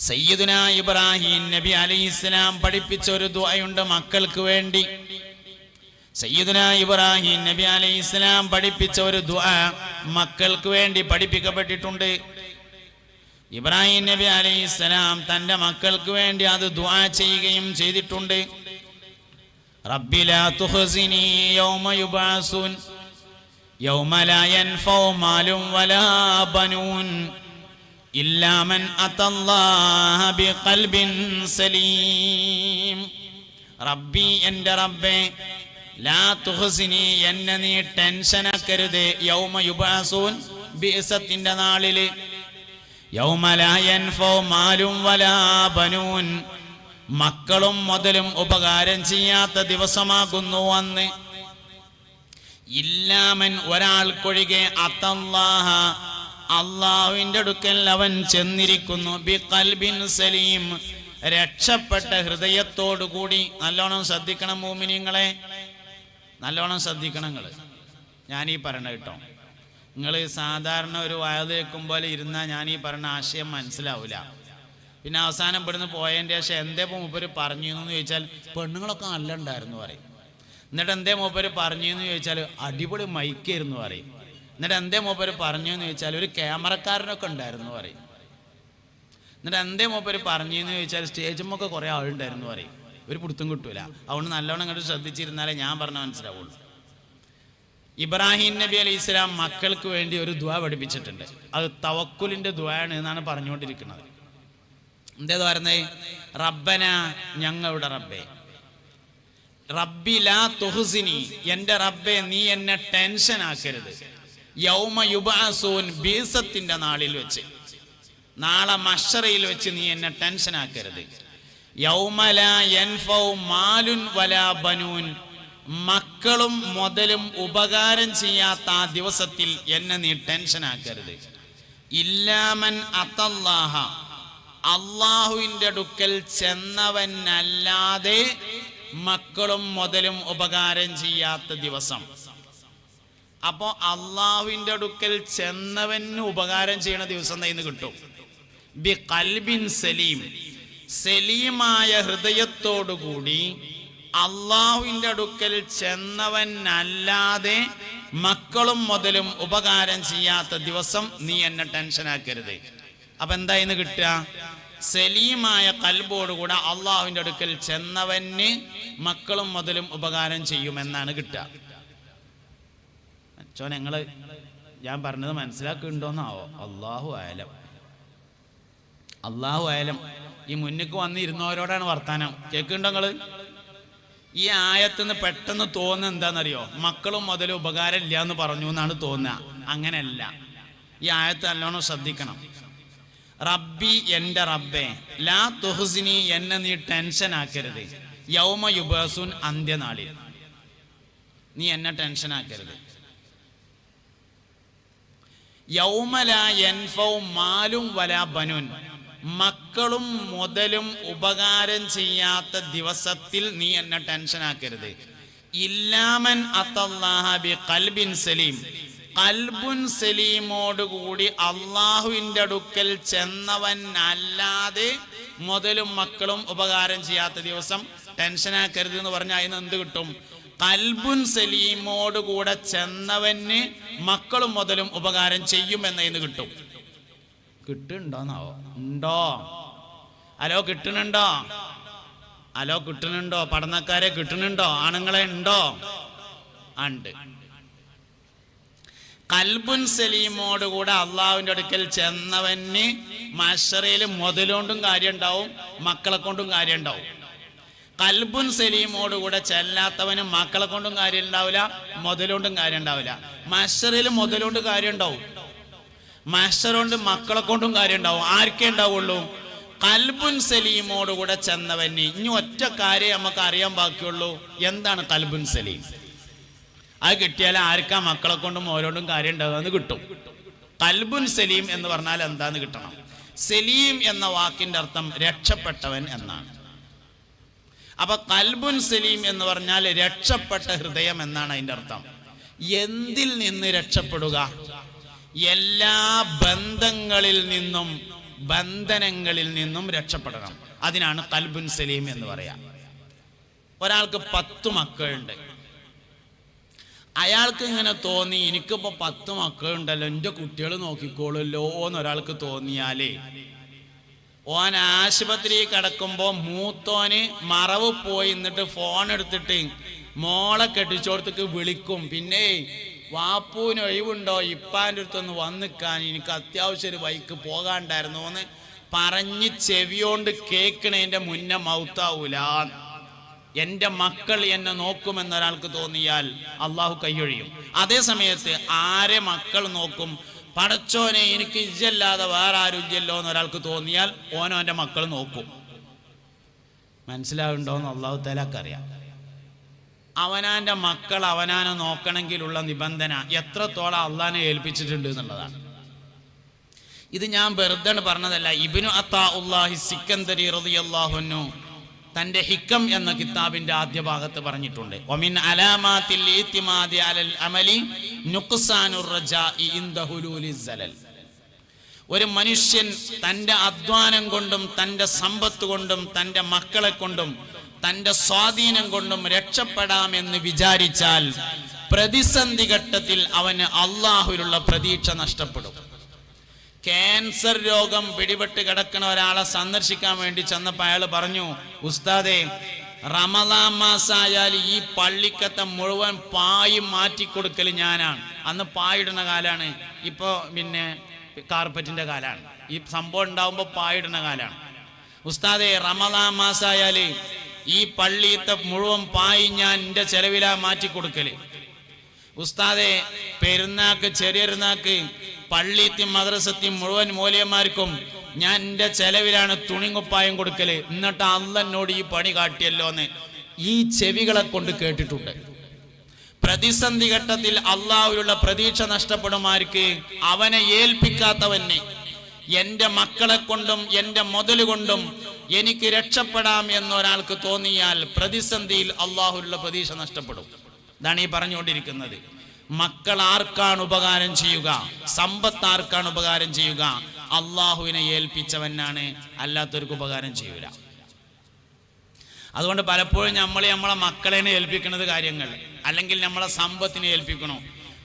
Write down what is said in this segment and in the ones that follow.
സയ്യിദുന ഇബ്രാഹിം നബി അലൈഹി ഇസ്ലാം പഠിപ്പിച്ച ഒരു ദുആയുണ്ട് മക്കൾക്ക് വേണ്ടി. സയ്യിദുന ഇബ്രാഹിം നബി അലൈഹി ഇസ്ലാം പഠിപ്പിച്ച ഒരു ദുആ മക്കൾക്ക് വേണ്ടി പഠിപ്പിക്കപ്പെട്ടിട്ടുണ്ട്. ഇബ്രാഹിം നബി അലൈഹി ഇസ്ലാം തന്റെ മക്കൾക്ക് വേണ്ടി അത് ദുആ ചെയ്യുകയും ചെയ്തിട്ടുണ്ട്. റബ്ബി ലാ യൗമ യൗമ വലാ ബനൂൻ. ഇല്ലാ മൻ അത്തല്ലാഹ ബിഖൽബിൻ സലീം. റബ്ബി എന്റെ റബ്ബേ ലാ തുഹസിനി എന്നെ നീ ടെൻഷനാക്കരുത് യൗമ യുബഅസൂൻ ബിഅസത്തിന്റെ നാളിൽ. മാലും വലാ ബനൂൻ. മക്കളും മുതലും ഉപകാരം ചെയ്യാത്ത ദിവസമാകുന്നു അന്ന്. ഇല്ലാമൻ ഒരാൾക്കൊഴികെ അത്തല്ലാഹ അള്ളാഹുവിന്റെ അടുക്കൽ അവൻ ചെന്നിരിക്കുന്നു. ബി കൽബിൻ സലീം. രക്ഷപ്പെട്ട ഹൃദയത്തോടു കൂടി നല്ലോണം ശ്രദ്ധിക്കണം മൂമിനിങ്ങളെ. നല്ലോണം ശ്രദ്ധിക്കണം നിങ്ങൾ ഞാനീ പറയണ കേട്ടോ. നിങ്ങൾ സാധാരണ ഒരു വയത് പോലെ ഇരുന്നാൽ ഞാൻ ഈ ആശയം മനസ്സിലാവില്ല പിന്നെ അവസാനം ഇവിടുന്ന് പോയതിന്റെ ശേഷം എന്തേ മൂപ്പര് പറഞ്ഞു എന്ന് ചോദിച്ചാൽ പെണ്ണുങ്ങളൊക്കെ നല്ല ഉണ്ടായിരുന്നു പറയും. എന്നിട്ട് എന്തേ മൂപ്പര് പറഞ്ഞു എന്ന് ചോദിച്ചാൽ അടിപൊളി മൈക്കായിരുന്നു പറയും. എന്നിട്ട് എന്തേ മൂപ്പര് പറഞ്ഞു എന്ന് ചോദിച്ചാൽ ഒരു ക്യാമറക്കാരനൊക്കെ ഉണ്ടായിരുന്നു പറയും. എന്നിട്ട് എന്തേ മൂപ്പര് പറഞ്ഞു എന്ന് ചോദിച്ചാൽ സ്റ്റേജുമൊക്കെ കുറേ ആളുണ്ടായിരുന്നു പറയും. ഒരു പുടുത്തും കിട്ടൂല. അതുകൊണ്ട് നല്ലോണം ഇങ്ങോട്ട് ശ്രദ്ധിച്ചിരുന്നാലേ ഞാൻ പറഞ്ഞ മനസ്സിലാവുള്ളൂ. ഇബ്രാഹിം നബി അലൈഹി ഇസ്ലാം മക്കൾക്ക് വേണ്ടി ഒരു ദുആ പഠിപ്പിച്ചിട്ടുണ്ട്. അത് തവക്കുലിന്റെ ദുവാണ് എന്നാണ് പറഞ്ഞുകൊണ്ടിരിക്കുന്നത്. എന്തേ പറയുന്നത് റബ്ബന ഞങ്ങളുടെ റബ്ബേ. റബ്ബി ലാ തുഹ്സിനി. എന്റെ റബ്ബെ നീ എന്നെ ടെൻഷൻ ആക്കരുത് യൗമ യുബാസൂൻ ബീസത്തിന്റെ നാളിൽ വെച്ച്. നാളെ മഷറയിൽ വെച്ച് നീ എന്നെ ടെൻഷൻ ആക്കരുത്. യൗമല യൻഫൗ മാലുൻ വലാ ബനൂൻ. മക്കളും മുതലും ഉപകാരം ചെയ്യാത്ത ആ ദിവസത്തിൽ എന്നെ നീ ടെൻഷൻ ആക്കരുത്. ഇല്ലാമൻ അത്തല്ലാഹ. അള്ളാഹുവിന്റെ അടുക്കൽ ചെന്നവനല്ലാതെ മക്കളും മുതലും ഉപകാരം ചെയ്യാത്ത ദിവസം. അപ്പോ അള്ളാഹുവിന്റെ അടുക്കൽ ചെന്നവന് ഉപകാരം ചെയ്യണ ദിവസം നിന്ന് കിട്ടും? ബി കൽബിൻ സലീം. സലീമായ ഹൃദയത്തോടുകൂടി അള്ളാഹുവിന്റെ അടുക്കൽ ചെന്നവനല്ലാതെ മക്കളും മുതലും ഉപകാരം ചെയ്യാത്ത ദിവസം നീ എന്നെ ടെൻഷനാക്കരുത് അപ്പൊ എന്തായിന്ന് കിട്ടുക? സലീമായ കൽബോടുകൂടെ അള്ളാഹുവിന്റെ അടുക്കൽ ചെന്നവന് മക്കളും മുതലും ഉപകാരം ചെയ്യുമെന്നാണ് കിട്ടുക. അച്ഛോ ഞങ്ങൾ ഞാൻ പറഞ്ഞത് മനസ്സിലാക്കുന്നുണ്ടോന്നാവോ? അള്ളാഹു ആയാലും അള്ളാഹു ആയാലും ഈ മുന്നിക്ക് വന്നിരുന്നവരോടാണ് വർത്താനം. കേൾക്കുന്നുണ്ടോ നിങ്ങൾ? ഈ ആയത്തുനിന്ന് പെട്ടെന്ന് തോന്നുന്നത് എന്താണെന്നറിയോ? മക്കളും മുതൽ ഉപകാരം ഇല്ല എന്ന് പറഞ്ഞു എന്നാണ് തോന്നുക. അങ്ങനെയല്ല. ഈ ആയത്ത് നല്ലോണം ശ്രദ്ധിക്കണം. റബ്ബി എന്റെ റബ്ബേ ലാ തുഹസിനി എന്നെ നീ ടെൻഷൻ ആക്കരുത്. യൗമ യുബസുൻ അന്ത്യനാളിൽ. നീ എന്നെ ടെൻഷൻ ആക്കരുത്. യൗമല യൻഫൗ മാലും മക്കളും മുതലും ഉപകാരം ചെയ്യാത്ത ദിവസത്തിൽ നീ എന്നെ ടെൻഷൻ ആക്കരുത്. ഇല്ലാമൻ അത്തല്ലാഹ ബി കൽബിൻ സലീം. കൽബുൻ സലീമോടുകൂടി അള്ളാഹുവിന്റെ അടുക്കൽ ചെന്നവൻ അല്ലാതെ മുതലും മക്കളും ഉപകാരം ചെയ്യാത്ത ദിവസം ടെൻഷനാക്കരുത് എന്ന് പറഞ്ഞാൽ അതിന് എന്ത് കിട്ടും? കൽബുൻ സലീമോട് കൂടെ ചെന്നവന് മക്കളും മുതലും ഉപകാരം ചെയ്യുമെന്നതിന് കിട്ടും. കിട്ടുന്നുണ്ടോന്നാവോ? ഉണ്ടോ? അലോ കിട്ടുന്നുണ്ടോ? അലോ കിട്ടുന്നുണ്ടോ? പഠനക്കാരെ കിട്ടുന്നുണ്ടോ? ആണുങ്ങളെ ഉണ്ടോ? ഉണ്ട്. കൽബുൻ സലീമോട് കൂടെ അള്ളാഹുവിന്റെ അടുക്കൽ ചെന്നവന് മഷറയിൽ മുതലുകൊണ്ടും കാര്യം ഉണ്ടാവും മക്കളെ കൊണ്ടും കാര്യം ഉണ്ടാവും കൽബുൻ സലീമോടുകൂടെ ചെല്ലാത്തവന് മക്കളെ കൊണ്ടും കാര്യം ഉണ്ടാവില്ല മുതലുകൊണ്ടും കാര്യം ഉണ്ടാവില്ല. മഷറിൽ മുതലുകൊണ്ട് കാര്യം ഉണ്ടാവും. മഷറുകൊണ്ട് കൊണ്ട് മക്കളെ കൊണ്ടും കാര്യം ഉണ്ടാവും. ആർക്കേ ഉണ്ടാവുള്ളൂ? കൽബുൻ സലീമോടുകൂടെ ചെന്നവന്. ഇനി ഒറ്റ കാര്യം നമുക്ക് അറിയാൻ ബാക്കിയുള്ളൂ. എന്താണ് കൽബുൻ സലീം? അത് കിട്ടിയാൽ ആർക്കാ മക്കളെ കൊണ്ടും ഓരോണ്ടും കാര്യം ഉണ്ടാകുമെന്ന് കിട്ടും. കൽബുൻ സലീം എന്ന് പറഞ്ഞാൽ എന്താന്ന് കിട്ടണം? സലീം എന്ന വാക്കിന്റെ അർത്ഥം രക്ഷപ്പെട്ടവൻ എന്നാണ്. അപ്പൊ കൽബുൻ സലീം എന്ന് പറഞ്ഞാൽ രക്ഷപ്പെട്ട ഹൃദയം എന്നാണ് അതിന്റെ അർത്ഥം. എന്തിൽ നിന്ന് രക്ഷപ്പെടുക? എല്ലാ ബന്ധങ്ങളിൽ നിന്നും ബന്ധനങ്ങളിൽ നിന്നും രക്ഷപ്പെടണം. അതിനാണ് കൽബുൻ സലീം എന്ന് പറയാം. ഒരാൾക്ക് പത്ത് മക്കളുണ്ട്. അയാൾക്ക് ഇങ്ങനെ തോന്നി എനിക്കിപ്പോ പത്ത് മക്കളുണ്ടല്ലോ എന്റെ കുട്ടികൾ നോക്കിക്കോളുമല്ലോ എന്ന് ഒരാൾക്ക് തോന്നിയാലേ ഓൻ ആശുപത്രി കിടക്കുമ്പോ മൂത്തോന് മറവ് പോയി എന്നിട്ട് ഫോൺ എടുത്തിട്ട് മോളെ കെട്ടിച്ചോടത്തേക്ക് വിളിക്കും. പിന്നെ വാപ്പൂന് ഒഴിവുണ്ടോ? ഇപ്പാന്റെ അടുത്തൊന്ന് വന്നിക്കാൻ. എനിക്ക് അത്യാവശ്യം ഒരു ബൈക്ക് പോകാണ്ടായിരുന്നു എന്ന് പറഞ്ഞ് ചെവിയോണ്ട് കേൾക്കണേന്റെ മുന്നേ മൗത്താവൂല എന്റെ മക്കൾ എന്നെ നോക്കുമെന്നൊരാൾക്ക് തോന്നിയാൽ അള്ളാഹു കൈയൊഴിയും. അതേ സമയത്ത് ആരെ മക്കൾ നോക്കും? പടച്ചോനെ എനിക്ക് ഇജ്ജല്ലാതെ വേറെ ആരും ഇജ്ജല്ലോ എന്ന് ഒരാൾക്ക് തോന്നിയാൽ ഓനോ എന്റെ മക്കൾ നോക്കും. മനസ്സിലാവുണ്ടോ എന്ന് അള്ളാഹു തലാക്കറിയാം അവനാന്റെ മക്കൾ അവനാനെ നോക്കണമെങ്കിലുള്ള നിബന്ധന എത്രത്തോളം അള്ളാനെ ഏൽപ്പിച്ചിട്ടുണ്ട് എന്നുള്ളതാണ്. ഇത് ഞാൻ വെറുതെ പറഞ്ഞതല്ല. ഇബിനു അത്താ ഉള്ളാഹി സിക്കന്ദരി റളിയല്ലാഹുന്നു തന്റെ ഹിക്കം എന്ന കിതാബിന്റെ ആദ്യ ഭാഗത്ത് പറഞ്ഞിട്ടുണ്ട്. ഒമിൻ അലൽ അമലി ഒരു മനുഷ്യൻ തന്റെ അധ്വാനം കൊണ്ടും തന്റെ സമ്പത്ത് കൊണ്ടും തന്റെ മക്കളെ കൊണ്ടും തന്റെ സ്വാധീനം കൊണ്ടും രക്ഷപ്പെടാമെന്ന് വിചാരിച്ചാൽ പ്രതിസന്ധി ഘട്ടത്തിൽ അവന് അള്ളാഹുവിലുള്ള പ്രതീക്ഷ നഷ്ടപ്പെടും. ക്യാൻസർ രോഗം പിടിപെട്ട് കിടക്കുന്ന ഒരാളെ സന്ദർശിക്കാൻ വേണ്ടി ചെന്നപ്പോൾ അയാൾ പറഞ്ഞു ഉസ്താദേ റമദാൻ മാസായാൽ ഈ പള്ളിക്കത്തെ മുഴുവൻ പായും മാറ്റിക്കൊടുക്കൽ ഞാനാണ്. അന്ന് പായിടുന്ന കാലാണ്. ഇപ്പൊ പിന്നെ കാർപ്പറ്റിന്റെ കാലാണ്. ഈ സംഭവം ഉണ്ടാവുമ്പോൾ പായിടുന്ന കാലാണ്. ഉസ്താദെ റമദാൻ മാസായാൽ ഈ പള്ളിയത്തെ മുഴുവൻ പായി ഞാൻ എന്റെ ചെലവിലാ മാറ്റിക്കൊടുക്കൽ. ഉസ്താദെ പെരുന്നാക്ക് ചെറിയൊരുന്നാക്ക് പള്ളിയത്തെയും മദ്രസത്തെയും മുഴുവൻ മൂല്യന്മാർക്കും ഞാൻ എന്റെ ചെലവിലാണ് തുണിങ്ങുപ്പായം കൊടുക്കൽ. എന്നിട്ട് അന്നോട് ഈ പണി കാട്ടിയല്ലോ എന്ന് ഈ ചെവികളെ കൊണ്ട് കേട്ടിട്ടുണ്ട്. പ്രതിസന്ധി ഘട്ടത്തിൽ അള്ളാഹുവിലുള്ള പ്രതീക്ഷ നഷ്ടപ്പെടുമാർക്ക് അവനെ ഏൽപ്പിക്കാത്തവനെ എന്റെ മക്കളെ കൊണ്ടും എന്റെ മുതൽ കൊണ്ടും എനിക്ക് രക്ഷപ്പെടാം എന്നൊരാൾക്ക് തോന്നിയാൽ പ്രതിസന്ധിയിൽ അള്ളാഹുവിലുള്ള പ്രതീക്ഷ നഷ്ടപ്പെടും. ഇതാണ് ഈ പറഞ്ഞുകൊണ്ടിരിക്കുന്നത്. മക്കൾ ആർക്കാണ് ഉപകാരം ചെയ്യുക. സമ്പത്ത് ആർക്കാണ് ഉപകാരം ചെയ്യുക. അള്ളാഹുവിനെ ഏൽപ്പിച്ചവനാണ്. അല്ലാത്തവർക്ക് ഉപകാരം ചെയ്യൂല. അതുകൊണ്ട് പലപ്പോഴും നമ്മൾ നമ്മളെ മക്കളെ ഏൽപ്പിക്കുന്നത് കാര്യങ്ങൾ. അല്ലെങ്കിൽ നമ്മളെ സമ്പത്തിനെ ഏൽപ്പിക്കണോ.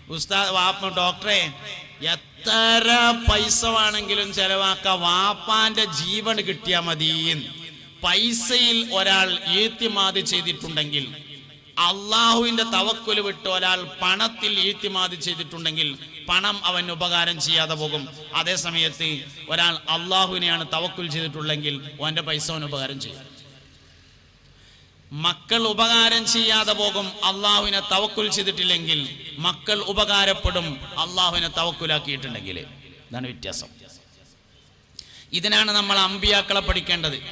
ഉസ്താദ് വാപ്പ ഡോക്ടറെ എത്ര പൈസ വേണമെങ്കിലും ചെലവാക്ക. വാപ്പാന്റെ ജീവൻ കിട്ടിയാൽ മതി പൈസയിൽ ഒരാൾ ഏത്തിമാതി ചെയ്തിട്ടുണ്ടെങ്കിൽ അള്ളാഹുവിന്റെ തവക്കുൽ വിട്ട് ഒരാൾ പണത്തിൽ ഈത്തിമാതി ചെയ്തിട്ടുണ്ടെങ്കിൽ പണം അവൻ ഉപകാരം ചെയ്യാതെ പോകും. അതേ സമയത്ത് ഒരാൾ അള്ളാഹുവിനെയാണ് തവക്കുൽ ചെയ്തിട്ടുള്ളെങ്കിൽ അവന്റെ പൈസ അവൻ ഉപകാരം ചെയ്യും. മക്കൾ ഉപകാരം ചെയ്യാതെ പോകും അള്ളാഹുവിനെ തവക്കുൽ ചെയ്തിട്ടില്ലെങ്കിൽ മക്കൾ ഉപകാരപ്പെടും അള്ളാഹുവിനെ തവക്കുലാക്കിയിട്ടുണ്ടെങ്കിൽ. ഇതാണ് വ്യത്യാസം. ഇതിനാണ് നമ്മൾ അമ്പിയാക്കളെ പഠിക്കേണ്ടത്.